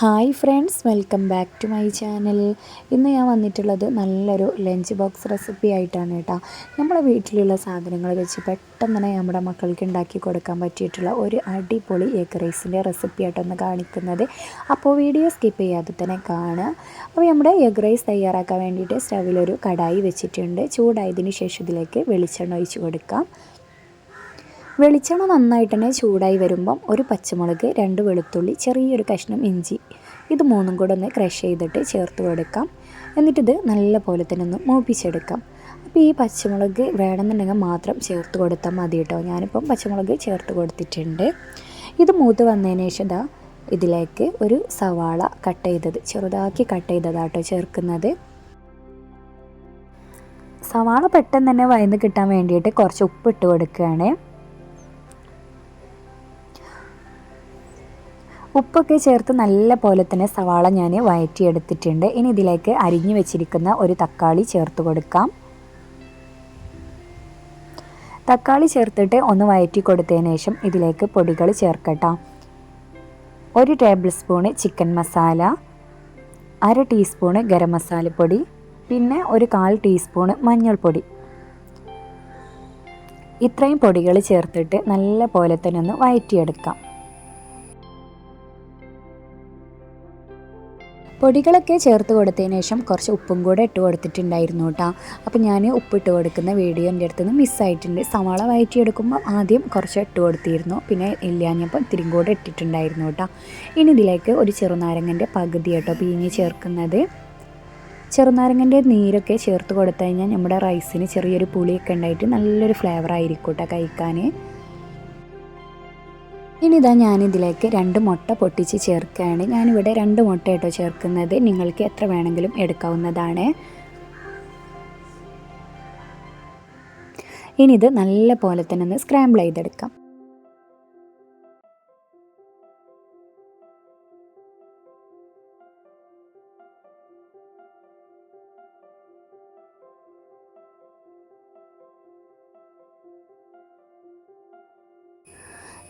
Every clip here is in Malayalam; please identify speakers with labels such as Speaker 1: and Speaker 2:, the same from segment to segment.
Speaker 1: Hi friends welcome back to my channel. ഇന്ന് ഞാൻ വന്നിട്ടുള്ളത് നല്ലൊരു ലഞ്ച് ബോക്സ് റെസിപ്പി ആയിട്ടാണ് കേട്ടോ. നമ്മുടെ വീട്ടിലുള്ള സാധനങ്ങൾ വെച്ച് പെട്ടെന്ന് തന്നെ നമ്മുടെ മക്കൾക്ക് ഉണ്ടാക്കി കൊടുക്കാൻ പറ്റിയിട്ടുള്ള ഒരു അടിപൊളി എഗ് റൈസിന്റെ റെസിപ്പി ആയിട്ടൊന്ന് കാണിക്കുന്നത്. അപ്പോൾ വീഡിയോ സ്കിപ്പ് ചെയ്യാതെ തന്നെ കാണുക. അപ്പോൾ നമ്മുടെ എഗ് റൈസ് തയ്യാറാക്കാൻ വേണ്ടിയിട്ട് സ്റ്റവിലൊരു കടായി വെച്ചിട്ടുണ്ട്. ചൂടായതിന് ശേഷം ഇതിലേക്ക് വെളിച്ചെണ്ണ ഒഴിച്ച് കൊടുക്കാം. വെളിച്ചെണ്ണ നന്നായിട്ട് തന്നെ ചൂടായി വരുമ്പം ഒരു പച്ചമുളക് രണ്ട് വെളുത്തുള്ളി ചെറിയൊരു കഷ്ണം ഇഞ്ചി. ഇത് മൂന്നും കൂടെ ഒന്ന് ക്രഷ് ചെയ്തിട്ട് ചേർത്ത് കൊടുക്കാം. എന്നിട്ടിത് നല്ല പോലെ തന്നെ ഒന്ന് മൂപ്പിച്ചെടുക്കാം. അപ്പോൾ ഈ പച്ചമുളക് വേണമെന്നുണ്ടെങ്കിൽ മാത്രം ചേർത്ത് കൊടുത്താൽ മതി കേട്ടോ. ഞാനിപ്പം പച്ചമുളക് ചേർത്ത് കൊടുത്തിട്ടുണ്ട്. ഇത് മൂത്ത് വന്നതിന് ശേഷം ഇതാ ഇതിലേക്ക് ഒരു സവാള കട്ട് ചെയ്തത് ചെറുതാക്കി കട്ട് ചെയ്തതാട്ടോ ചേർക്കുന്നത്. സവാള പെട്ടെന്ന് തന്നെ വയന്ന് കിട്ടാൻ വേണ്ടിയിട്ട് കുറച്ച് ഉപ്പിട്ട് കൊടുക്കുകയാണ്. ഉപ്പൊക്കെ ചേർത്ത് നല്ല പോലെ തന്നെ സവാള ഞാൻ വയറ്റിയെടുത്തിട്ടുണ്ട് ഇനി ഇതിലേക്ക് അരിഞ്ഞു വെച്ചിരിക്കുന്ന ഒരു തക്കാളി ചേർത്ത് കൊടുക്കാം. തക്കാളി ചേർത്തിട്ട് ഒന്ന് വയറ്റി കൊടുത്തതിന് ശേഷം ഇതിലേക്ക് പൊടികൾ ചേർക്കട്ടോ. ഒരു ടേബിൾ സ്പൂണ് ചിക്കൻ മസാല അര ടീസ്പൂണ് ഗരം മസാലപ്പൊടി പിന്നെ ഒരു കാൽ ടീസ്പൂണ് മഞ്ഞൾപ്പൊടി. ഇത്രയും പൊടികൾ ചേർത്തിട്ട് നല്ല പോലെ തന്നെ ഒന്ന് വയറ്റിയെടുക്കാം പൊടികളൊക്കെ ചേർത്ത് കൊടുത്തതിന് ശേഷം കുറച്ച് ഉപ്പും കൂടെ ഇട്ട് കൊടുത്തിട്ടുണ്ടായിരുന്നു കേട്ടോ. അപ്പോൾ ഞാൻ ഉപ്പിട്ട് കൊടുക്കുന്ന വീഡിയോ എന്റെ അടുത്ത് നിന്ന് മിസ്സായിട്ടുണ്ട്. സവാള വയറ്റിയെടുക്കുമ്പോൾ ആദ്യം കുറച്ച് ഇട്ട് കൊടുത്തിരുന്നു. പിന്നെ ഇല്ലാഞ്ഞപ്പോൾ ഇത്തിരി കൂടെ ഇട്ടിട്ടുണ്ടായിരുന്നു കേട്ടോ. ഇനി ഇതിലേക്ക് ഒരു ചെറുനാരങ്ങന്റെ പകുതി കേട്ടോ പിഴിഞ്ഞ് ചേർക്കുന്നത്. ചെറുനാരങ്ങന്റെ നീരൊക്കെ ചേർത്ത് കൊടുത്തു കഴിഞ്ഞാൽ നമ്മുടെ റൈസിന് ചെറിയൊരു പുളിയൊക്കെ ഉണ്ടായിട്ട് നല്ലൊരു ഫ്ലേവർ ആയിരിക്കും കേട്ടോ കഴിക്കാൻ. ഇനി ഇതാ ഞാനിതിലേക്ക് രണ്ട് മുട്ട പൊട്ടിച്ച് ചേർക്കുകയാണ്. ഞാനിവിടെ രണ്ട് മുട്ട കേട്ടോ ചേർക്കുന്നത്. നിങ്ങൾക്ക് എത്ര വേണമെങ്കിലും എടുക്കാവുന്നതാണ്. ഇനി ഇത് നല്ല പോലെ തന്നെ ഒന്ന് സ്ക്രാമ്പിൾ ചെയ്തെടുക്കാം.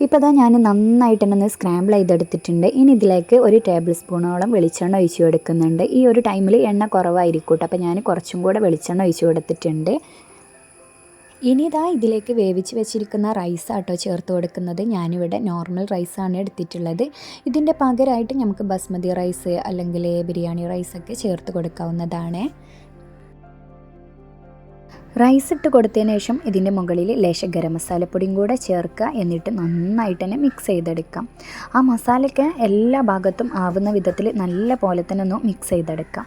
Speaker 1: ഇപ്പോൾ അതാ ഞാൻ നന്നായിട്ട് തന്നെ സ്ക്രാമ്പിൾ ചെയ്തെടുത്തിട്ടുണ്ട്. ഇനി ഇതിലേക്ക് ഒരു ടേബിൾ സ്പൂണോളം വെളിച്ചെണ്ണ ഒഴിച്ചു കൊടുക്കുന്നുണ്ട് ഈ ഒരു ടൈമിൽ എണ്ണ കുറവായിരിക്കും അപ്പോൾ ഞാൻ കുറച്ചും കൂടെ വെളിച്ചെണ്ണ ഒഴിച്ചു കൊടുത്തിട്ടുണ്ട് ഇനി ഇതാ ഇതിലേക്ക് വേവിച്ച് വെച്ചിരിക്കുന്ന റൈസ് ആട്ടോ ചേർത്ത് കൊടുക്കുന്നത്. ഞാനിവിടെ നോർമൽ റൈസാണ് എടുത്തിട്ടുള്ളത്. ഇതിന്റെ പകരമായിട്ട് നമുക്ക് ബസ്മതി റൈസ് അല്ലെങ്കിൽ ബിരിയാണി റൈസൊക്കെ ചേർത്ത് കൊടുക്കാവുന്നതാണ്. റൈസ് ഇട്ട് കൊടുത്തതിന് ശേഷം ഇതിന്റെ മുകളിൽ ലേശം ഗരം മസാലപ്പൊടിയും കൂടെ ചേർക്കുക എന്നിട്ട് നന്നായിട്ട് തന്നെ മിക്സ് ചെയ്തെടുക്കാം. ആ മസാലയ്ക്ക് എല്ലാ ഭാഗത്തും ആവുന്ന വിധത്തിൽ നല്ല പോലെ തന്നെ ഒന്ന് മിക്സ് ചെയ്തെടുക്കാം.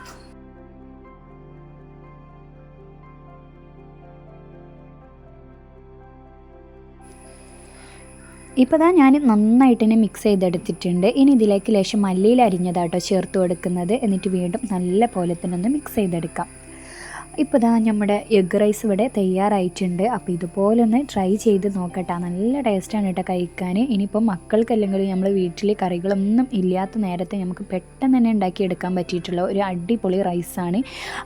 Speaker 1: ഇപ്പോൾ ഇതാ ഞാൻ നന്നായിട്ട് തന്നെ മിക്സ് ചെയ്തെടുത്തിട്ടുണ്ട്. ഇനി ഇതിലേക്ക് ലേശം മല്ലിയിൽ അരിഞ്ഞതാട്ടോ ചേർത്ത് കൊടുക്കുന്നത്. എന്നിട്ട് വീണ്ടും നല്ല പോലെ തന്നെ ഒന്ന് മിക്സ് ചെയ്തെടുക്കാം. ഇപ്പോൾ ഇതാ നമ്മുടെ എഗ് റൈസ് ഇവിടെ തയ്യാറായിട്ടുണ്ട്. അപ്പോൾ ഇതുപോലെ ഒന്ന് ട്രൈ ചെയ്ത് നോക്കട്ടെ. നല്ല ടേസ്റ്റാണ് കേട്ടോ കഴിക്കാൻ ഇനിയിപ്പോൾ മക്കൾക്കല്ലെങ്കിലും നമ്മൾ വീട്ടിൽ കറികളൊന്നും ഇല്ലാത്ത നേരത്തെ നമുക്ക് പെട്ടെന്ന് തന്നെ ഉണ്ടാക്കിയെടുക്കാൻ പറ്റിയിട്ടുള്ള ഒരു അടിപൊളി റൈസാണ്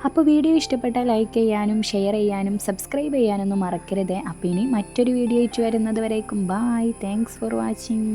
Speaker 1: അപ്പോൾ വീഡിയോ ഇഷ്ടപ്പെട്ടാൽ ലൈക്ക് ചെയ്യാനും ഷെയർ ചെയ്യാനും സബ്സ്ക്രൈബ് ചെയ്യാനൊന്നും മറക്കരുത്. അപ്പോൾ ഇനി മറ്റൊരു വീഡിയോ ആയിട്ട് വരുന്നത് വരേക്കും. Bye thanks for watching